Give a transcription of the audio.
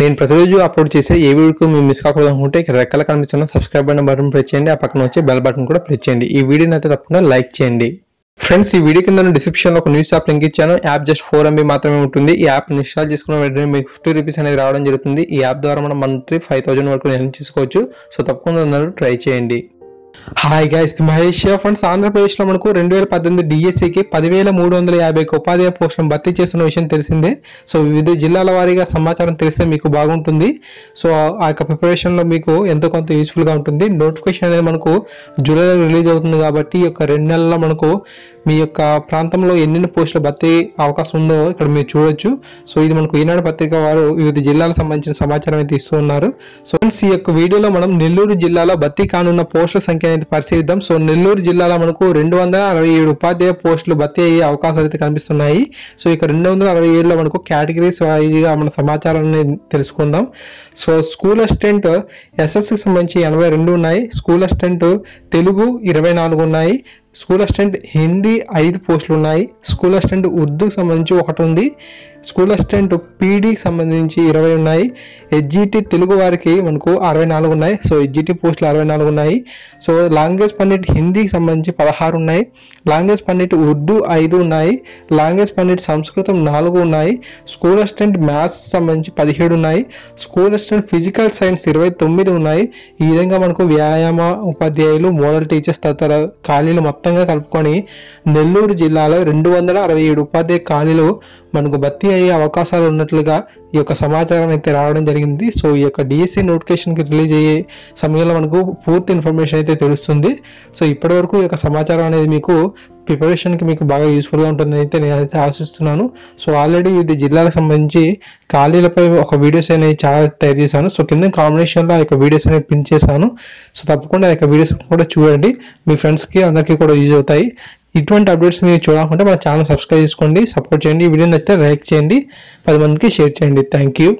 నేను ప్రతిరోజు అప్లోడ్ చేసే ఏ వీడియోకి మీరు మిస్ కాకూడదు అనుకుంటే ఇక్కడ రెక్కల కనిపిస్తున్న సబ్స్క్రైబ్ అయిన బటన్ ప్రెస్ చేయండి. ఆ పక్కన వచ్చే బెల్ బటన్ కూడా ప్రెస్ చేయండి. ఈ వీడియోని అయితే తప్పకుండా లైక్ చేయండి. ఫ్రెండ్స్ ఈ వీడియో కింద డిస్క్రిప్షన్లో ఒక న్యూస్ యాప్ లింక్ ఇచ్చాను. యాప్ జస్ట్ ఫోర్ ఎంబీ మాత్రమే ఉంటుంది. ఈ యాప్ ఇన్స్టాల్ చేసుకున్న వెంటనే మీకు ఫిఫ్టీ రూపీస్ అనేది రావడం జరుగుతుంది. ఈ యాప్ ద్వారా మనం మంత్లీ ఫైవ్ థౌసండ్ వరకు నిర్ణయం చేసుకోవచ్చు. సో తప్పకుండా అందరూ ట్రై చేయండి. హాయ్ గైస్ మహేష్ ఫ్రెండ్స్ ఆంధ్రప్రదేశ్లో మనకు రెండు వేల పద్దెనిమిది డిఎస్సికి పదివేల మూడు వందల యాభై ఉపాధ్యాయ పోస్టులను భర్తీ చేస్తున్న విషయం తెలిసిందే. సో వివిధ జిల్లాల వారీగా సమాచారం తెలిస్తే మీకు బాగుంటుంది. సో ఆ యొక్క ప్రిపరేషన్లో మీకు ఎంతో కొంత యూస్ఫుల్గా ఉంటుంది. నోటిఫికేషన్ అనేది మనకు జూలైలో రిలీజ్ అవుతుంది కాబట్టి ఈ యొక్క రెండు నెలల్లో మనకు మీ యొక్క ప్రాంతంలో ఎన్ని పోస్టులు భర్తీ అవకాశం ఉందో ఇక్కడ మీరు చూడొచ్చు. సో ఇది మనకు ఈనాడు పత్రిక వారు వివిధ జిల్లాలకు సంబంధించిన సమాచారం అయితే ఇస్తూ ఉన్నారు. సో ఫ్రెండ్స్ ఈ యొక్క వీడియోలో మనం నెల్లూరు జిల్లాలో భర్తీ కానున్న పోస్టుల సంఖ్య అనేది పరిశీలిద్దాం. సో నెల్లూరు జిల్లాలో మనకు రెండు వందల అరవై ఏడు ఉపాధ్యాయ పోస్టులు భర్తీ అయ్యే అవకాశాలు అయితే కనిపిస్తున్నాయి. సో ఇక రెండు వందల అరవై ఏడులో మనకు కేటగిరీస్ వైజ్గా మన సమాచారాన్ని తెలుసుకుందాం. సో స్కూల్ అసిస్టెంట్ ఎస్ఎస్సికి సంబంధించి ఎనభై రెండు ఉన్నాయి. స్కూల్ అసిస్టెంట్ తెలుగు ఇరవై నాలుగు ఉన్నాయి. స్కూల్ అసిస్టెంట్ హిందీ ఐదు పోస్టులు ఉన్నాయి. స్కూల్ అసిస్టెంట్ ఉర్దూకి సంబంధించి ఒకటి ఉంది. స్కూల్ అసిస్టెంట్ పీడీకి సంబంధించి ఇరవై ఉన్నాయి. హెచ్జిటి తెలుగు వారికి మనకు అరవై నాలుగు ఉన్నాయి. సో హెచ్జిటి పోస్టులు అరవై నాలుగు ఉన్నాయి. సో లాంగ్వేజ్ పండిట్ హిందీకి సంబంధించి పదహారు ఉన్నాయి. లాంగ్వేజ్ పండిట్ ఉర్దూ ఐదు ఉన్నాయి. లాంగ్వేజ్ పండిట్ సంస్కృతం నాలుగు ఉన్నాయి. స్కూల్ అసిస్టెంట్ మ్యాథ్స్ సంబంధించి పదిహేడు ఉన్నాయి. స్కూల్ అసిస్టెంట్ ఫిజికల్ సైన్స్ ఇరవై తొమ్మిది ఉన్నాయి. ఈ విధంగా మనకు వ్యాయామ ఉపాధ్యాయులు మోడల్ టీచర్స్ తదితర ఖాళీలు మొత్తం మొత్తంగా కలుపుకొని నెల్లూరు జిల్లాలో రెండు వందల అరవై ఏడు ఉపాధ్యాయ ఖాళీలు మనకు భర్తీ అయ్యే అవకాశాలు ఉన్నట్లుగా ఈ యొక్క సమాచారం అయితే రావడం జరిగింది. సో ఈ యొక్క డిఎస్సి నోటిఫికేషన్కి రిలీజ్ అయ్యే సమయంలో మనకు పూర్తి ఇన్ఫర్మేషన్ అయితే తెలుస్తుంది. సో ఇప్పటి వరకు ఈ యొక్క సమాచారం అనేది మీకు ప్రిపరేషన్కి మీకు బాగా యూస్ఫుల్గా ఉంటుందని అయితే నేనైతే ఆశిస్తున్నాను. సో ఆల్రెడీ ఇది జిల్లాలకు సంబంధించి ఖాళీలపై ఒక వీడియోస్ అనేవి చాలా తయారు చేశాను. సో కింద కాంబినేషన్లో ఆ యొక్క వీడియోస్ అనేవి పిన్ చేశాను. సో తప్పకుండా ఆ యొక్క వీడియోస్ కూడా చూడండి. మీ ఫ్రెండ్స్కి అందరికీ కూడా యూజ్ అవుతాయి. ఇటువంటి అప్డేట్స్ మీరు చూడాలనుకుంటే మన ఛానల్ సబ్స్క్రైబ్ చేసుకోండి సపోర్ట్ చేయండి. ఈ వీడియో నచ్చితే లైక్ చేయండి పది మందికి షేర్ చేయండి. Thank you